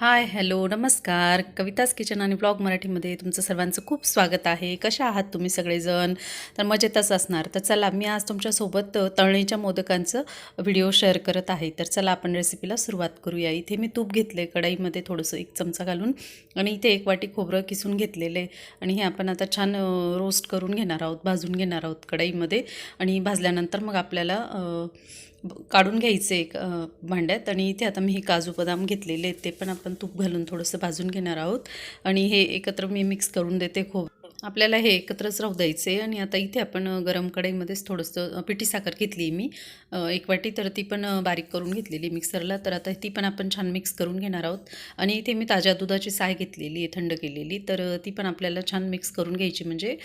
Hi hello नमस्कार. कविताच kitchen आणि blog मराठीमध्ये तुमचं सर्वांचं खूप स्वागत आहे. कशा आहात तुम्ही सगळेजण? तर मजेतच असणार. तर चला मी आज तुमच्यासोबत तळणीच्या मोदकांचं व्हिडिओ शेअर करत आहे. तर चला आपण रेसिपीला सुरुवात करूया. इथे मी तूप घेतले कढाईमध्ये थोडंसं एक चमचा घालून आणि इथे एक वाटी खोबरं किसून घेतलेले आणि हे आपण आता छान रोस्ट करून घेणार आहोत भाजून घेणार आहोत कढाईमध्ये. आणि भाजल्यानंतर मग आपल्याला काढून घ्यायचे एक भांड्यात आणि इथे आता मी हे काजू बदाम घेतलेले आहेत ते पण आपण तूप घालून थोडंसं भाजून घेणार आहोत. आणि हे एकत्र मी मिक्स करून देते खूप. आपल्याला हे एकत्रच राहू द्यायचे आणि आता इथे आपण गरम कढईमध्येच थोडंसं पिठी साखर घेतली मी. एक वाटी तर ती पण बारीक करून घेतलेली मिक्सरला. तर आता ती पण आपण छान मिक्स करून घेणार आहोत. आणि इथे मी ताज्या दुधाची साय घेतलेली आहे थंड केलेली. तर ती पण आपल्याला छान मिक्स करून घ्यायची. म्हणजे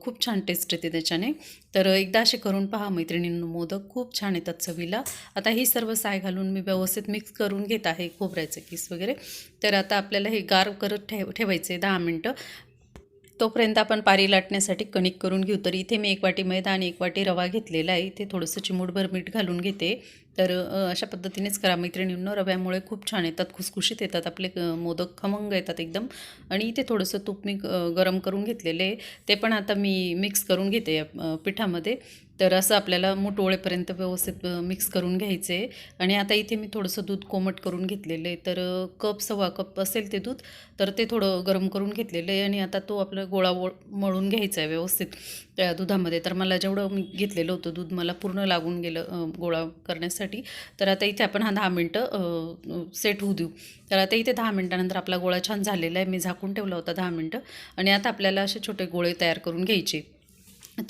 खूप छान टेस्ट येते त्याच्याने. तर एकदा असे करून पहा मैत्रिणींनो. मोदक खूप छान येतात चवीला. आता ही सर्व साय घालून मी व्यवस्थित मिक्स करून घेत आहे खोबऱ्याचं किस वगैरे. तर आता आपल्याला हे गार करत ठेव ठेवायचे दहा मिनटं. तोपर्यंत आपण पारी लाटण्यासाठी कणिक करून घेऊ. तर इथे मी एक वाटी मैदा आणि एक वाटी रवा घेतलेला आहे. इथे थोडंसं चिमूटभर मीठ घालून घेते. तर अशा पद्धतीनेच करा. मैत्रिणींनो रव्यामुळे खूप छान येतात खुसखुशीत येतात. आपले मोदक खमंग येतात एकदम. आणि इथे थोडंसं तूप मी गरम करून घेतलेले ते पण आता मी मिक्स करून घेते पिठामध्ये. तर असं आपल्याला मुठवळेपर्यंत व्यवस्थित मिक्स करून घ्यायचे. आहे आणि आता इथे मी थोडंसं दूध कोमट करून घेतलेलं आहे. तर कप सव्वा कप असेल ते दूध तर ते थोडं गरम करून घेतलेलं आहे. आणि आता तो आपला गोळा वळ मळून घ्यायचा आहे व्यवस्थित त्या दुधामध्ये. तर मला जेवढं मी घेतलेलं होतं दूध मला पूर्ण लागून गेलं गोळा करण्यासाठी. तर आता इथे आपण हा दहा मिनटं सेट होऊ देऊ. तर आता इथे दहा मिनटानंतर आपला गोळा छान झालेला आहे. मी झाकून ठेवला होता दहा मिनटं. आणि आता आपल्याला असे छोटे गोळे तयार करून घ्यायचे.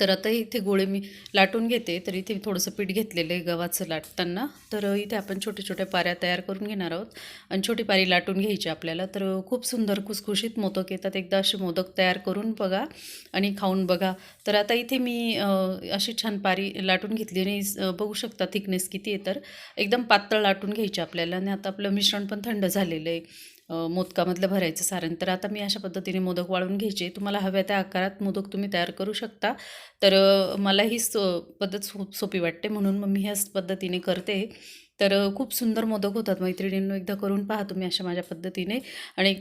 तर आता इथे गोळे मी लाटून घेते तर इथे थोडंसं पीठ घेतलेलं आहे गव्हाचं लाटताना. तर इथे आपण छोट्या छोट्या पाऱ्या तयार करून घेणार आहोत. आणि छोटी पारी लाटून घ्यायची आपल्याला. तर खूप सुंदर खुसखुशीत मोदक येतात. एकदा असे मोदक तयार करून बघा आणि खाऊन बघा. तर आता इथे मी अशी छान पारी लाटून घेतली आणि बघू शकता थिकनेस किती आहे तर. एकदम पातळ लाटून घ्यायची आपल्याला. आणि आता आपलं मिश्रण पण थंड झालेलं आहे. मोदकामधलं भरायचं सारण. तर आता मी अशा पद्धतीने मोदक वाळून घ्यायचे. तुम्हाला हव्या त्या आकारात मोदक तुम्ही तयार करू शकता. तर मला ही सो पद्धत खूप सोपी वाटते. म्हणून मग मी ह्याच पद्धतीने करते. तर खूप सुंदर मोदक होतात. मैत्रिणींनो एकदा करून पहा तुम्ही अशा माझ्या पद्धतीने. आणि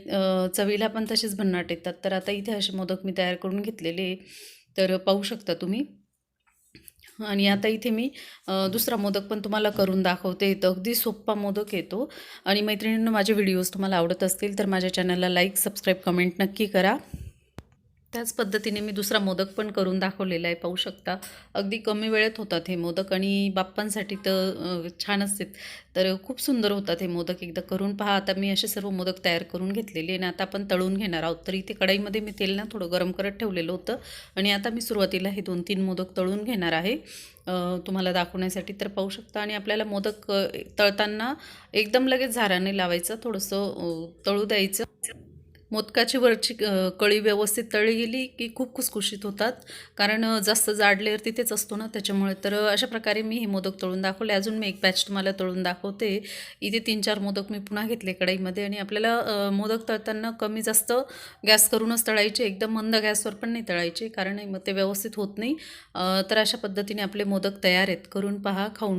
चवीला पण तसेच भन्नाट येतात. तर आता इथे असे मोदक मी तयार करून घेतलेले. तर पाहू शकता तुम्ही. आणि आता इथे मी दुसरा मोदक पण तुम्हाला करून दाखवते. तर अगदी सोप्पा मोदक येतो. आणि मैत्रिणींना माझे व्हिडिओज तुम्हाला आवडत असतील तर माझ्या चॅनलला लाईक सबस्क्राईब कमेंट नक्की करा. त्याच पद्धतीने मी दुसरा मोदक पण करून दाखवलेला आहे पाहू शकता. अगदी कमी वेळेत होतात हे मोदक आणि बाप्पांसाठी तर छान असते तर खूप सुंदर होतात हे मोदक. एकदा करून पहा. आता मी असे सर्व मोदक तयार करून घेतलेले आणि आता आपण तळून घेणार आहोत. तर इथे कढाईमध्ये मी तेल ना थोडं गरम करत ठेवलेलं होतं आणि आता मी सुरुवातीला हे दोन तीन मोदक तळून घेणार आहे. तुम्हाला दाखवण्यासाठी तर पाहू शकता आणि आपल्याला मोदक तळताना एकदम लगेच झाराने लावायचं थोडंसं तळू द्यायचं. मोदकाची वरची कळी व्यवस्थित तळली गेली की खूप खुसखुशीत होतात. कारण जास्त जाड लेअर तिथेच असतो ना त्याच्यामुळे. तर अशा प्रकारे मी हे मोदक तळून दाखवले. अजून मी एक बॅच तुम्हाला तळून दाखवते. इथे तीन चार मोदक मी पुन्हा घेतले कढईमध्ये. आणि आपल्याला मोदक तळताना कमी जास्त गॅस करूनच तळायचे. एकदम मंद गॅसवर पण नाही तळायचे. कारण मग ते व्यवस्थित होत नाही. तर अशा पद्धतीने आपले मोदक तयार आहेत. करून पहा खाऊन